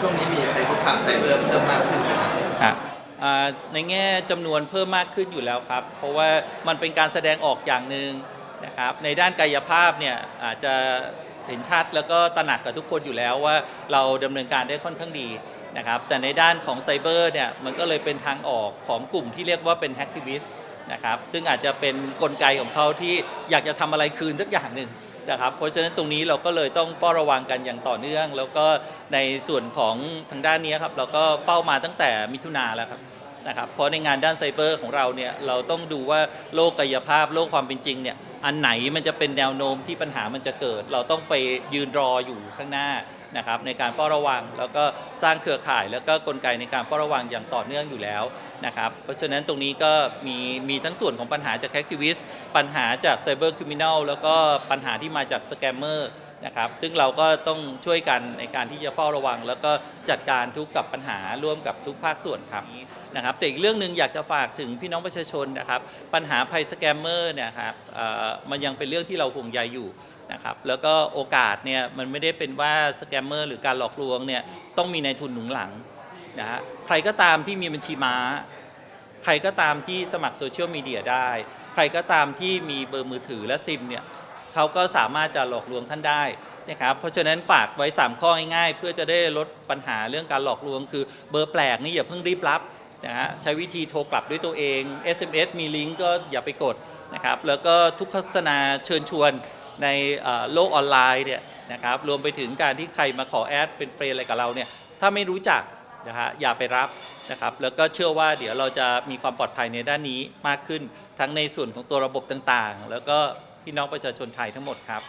ช่วงนี้มีภัยคุกคามไซเบอร์เพิ่มมากขึ้นนะครับอะอ่าในแง่จำนวนเพิ่มมากขึ้นอยู่แล้วครับ เพราะว่ามันเป็นการแสดงออกอย่างหนึ่งนะครับ ในด้านกายภาพเนี่ยอาจจะเห็นชัดแล้วก็ตระหนักกับทุกคนอยู่แล้วว่าเราดำเนินการได้ค่อนข้างดีนะครับ แต่ในด้านของไซเบอร์เนี่ยมันก็เลยเป็นทางออกของกลุ่มที่เรียกว่าเป็นแฮกทิวิสต์นะครับ ซึ่งอาจจะเป็นกลไกของเขาที่อยากจะทำอะไรคืนสักอย่างหนึ่ง นะครับ เพราะฉะนั้นตรงนี้เราก็เลยต้องเฝ้าระวังกันอย่างต่อเนื่อง แล้วก็ในส่วนของทางด้านนี้ครับเราก็เฝ้ามาตั้งแต่มิถุนาแล้วครับ นะครับเพราะในงานด้านไซเบอร์ของเราเนี่ยเราต้องดูว่าโลกกายภาพโลกความเป็นจริงเนี่ยอันไหนมันจะเป็นแนวโน้มที่ปัญหามันจะเกิด เราต้องไปยืนรออยู่ข้างหน้านะครับในการเฝ้าระวังแล้วก็สร้างเครือข่าย แล้วก็กลไกในการเฝ้าระวังอย่างต่อเนื่องอยู่แล้วนะครับเพราะฉะนั้นตรงนี้ก็มีมีทั้งส่วนของปัญหาจากแอคทิวิสต์ปัญหาจากไซเบอร์คริมินัลแล้วก็ปัญหาที่มาจากสแกมเมอร์ นะครับ ซึ่งเราก็ต้องช่วยกันในการที่จะเฝ้าระวัง แล้วก็จัดการทุกกับปัญหาร่วมกับทุกภาคส่วนครับนะครับ แต่อีกเรื่องหนึ่งอยากจะฝากถึงพี่น้องประชาชนนะครับ ปัญหาภัยสแกมเมอร์เนี่ยครับมันยังเป็นเรื่องที่เราห่วงใยอยู่นะครับ แล้วก็โอกาสเนี่ยมันไม่ได้เป็นว่าสแกมเมอร์หรือการหลอกลวงเนี่ยต้องมีในทุนหนุนหลังนะฮะใครก็ตามที่มีบัญชีม้า ใครก็ตามที่สมัครโซเชียลมีเดียได้ ใครก็ตามที่มีเบอร์มือถือและซิมเนี่ย เขาก็สามารถจะหลอกลวงท่านได้นะครับเพราะฉะนั้นฝากไว้ 3 ข้อง่ายๆเพื่อจะได้ลดปัญหาเรื่องการหลอกลวง คือเบอร์แปลกนี่อย่าเพิ่งรีบรับนะฮะใช้วิธีโทรกลับด้วยตัวเอง SMS มีลิงก์ก็อย่าไปกดนะครับแล้วก็ทุกโฆษณาเชิญชวนในโลกออนไลน์เนี่ยนะครับรวมไปถึงการที่ใครมาขอแอดเป็นเฟรนด์อะไรกับเราเนี่ยถ้าไม่รู้จักนะฮะอย่าไปรับนะครับแล้วก็เชื่อว่าเดี๋ยวเราจะมีความปลอดภัยในด้านนี้มากขึ้น ทั้งในส่วนของตัวระบบต่างๆ แล้วก็ พี่น้องประชาชนไทยทั้งหมดครับ